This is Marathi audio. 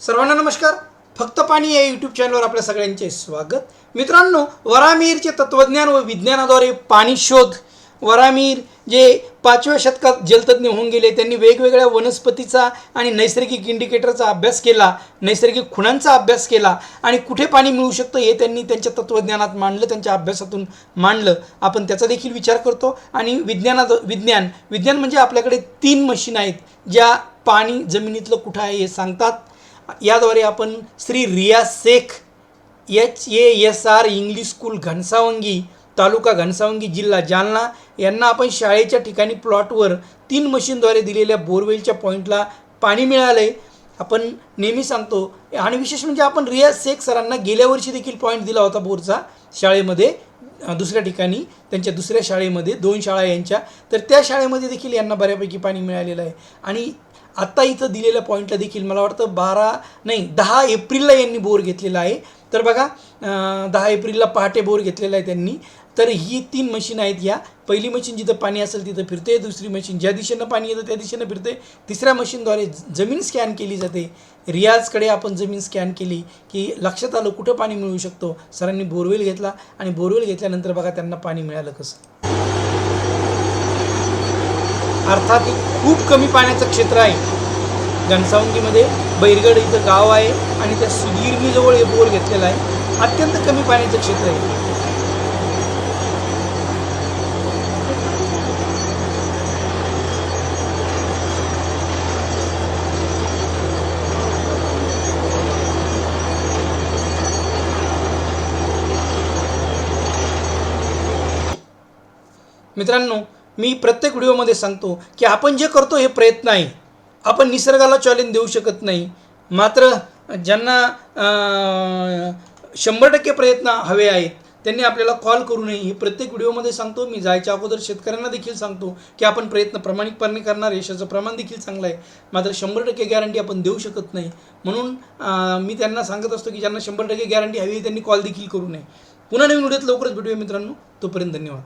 सर्वांना नमस्कार. फक्त पाणी या यूट्यूब चॅनलवर आपल्या सगळ्यांचे स्वागत. मित्रांनो वरामीरचे तत्त्वज्ञान व विज्ञानाद्वारे पाणी शोध. वरामीर जे पाचव्या शतकात जलतज्ञ होऊन गेले त्यांनी वेगवेगळ्या वनस्पतीचा आणि नैसर्गिक इंडिकेटरचा अभ्यास केला नैसर्गिक खुणांचा अभ्यास केला आणि कुठे पाणी मिळू शकतं हे त्यांनी त्यांच्या तत्त्वज्ञानात मांडलं त्यांच्या अभ्यासातून मांडलं. आपण त्याचा देखील विचार करतो आणि विज्ञानात विज्ञान विज्ञान म्हणजे आपल्याकडे तीन मशीन आहेत ज्या पाणी जमिनीतलं कुठं आहे हे सांगतात. याद्वारे आपण Shri Riya Shaikh H A S R English school Ghansawangi taluka Ghansawangi जिल्हा जालना यांना आपण शाळेच्या ठिकाणी प्लॉटवर तीन मशीनद्वारे दिलेल्या बोरवेलच्या पॉईंटला पाणी मिळालं आहे आपण नेहमी सांगतो आणि विशेष म्हणजे आपण रियाज शेख सरांना गेल्या वर्षी देखील पॉईंट दिला होता बोरचा शाळेमध्ये दुसऱ्या ठिकाणी त्यांच्या दुसऱ्या शाळेमध्ये दोन शाळा यांच्या तर त्या शाळेमध्ये देखील यांना बऱ्यापैकी पाणी मिळालेलं आहे. आणि आत्ता इथं दिलेल्या पॉईंटला देखील मला वाटतं बारा नाही दहा एप्रिलला यांनी बोर घेतलेला आहे. तर बघा दहा एप्रिलला पहाटे बोर घेतलेला आहे त्यांनी. तर ही तीन मशीन आहेत या. पहिली मशीन जिथं पाणी असेल तिथं फिरते दुसरी मशीन ज्या दिशेनं पाणी येतं त्या दिशेनं फिरते तिसऱ्या मशीनद्वारे जमीन स्कॅन केली जाते. रियाजकडे आपण जमीन स्कॅन केली की लक्षात आलं कुठं पाणी मिळू शकतो. सरांनी बोरवेल घेतला आणि बोरवेल घेतल्यानंतर बघा त्यांना पाणी मिळालं कसं. अर्थात खूप कमी पाण्याचं क्षेत्र आहे. घनसावंगीमध्ये बैरगड इथं गाव आहे आणि त्या सुधीर्मीजवळ हे बोर घेतलेला आहे. अत्यंत कमी पाण्याचं क्षेत्र आहे. मित्रांनो मी प्रत्येक व्हिडिओमध्ये सांगतो की आपण जे करतो हे प्रयत्न आहे. आपण निसर्गाला चॅलेंज देऊ शकत नाही. मात्र ज्यांना शंभर टक्के प्रयत्न हवे आहेत त्यांनी आपल्याला कॉल करू नये. हे प्रत्येक व्हिडिओमध्ये सांगतो. मी जायच्या अगोदर शेतकऱ्यांना देखील सांगतो की आपण प्रयत्न प्रामाणिकपणे करणार यशाचं प्रमाण देखील चांगलं आहे. मात्र शंभर टक्के गॅरंटी आपण देऊ शकत नाही. म्हणून मी त्यांना सांगत असतो की ज्यांना शंभर टक्के गॅरंटी हवी आहे त्यांनी कॉल देखील करू नये. पुन्हा नवीन व्हिडिओत लवकरच भेटूया मित्रांनो. तोपर्यंत धन्यवाद.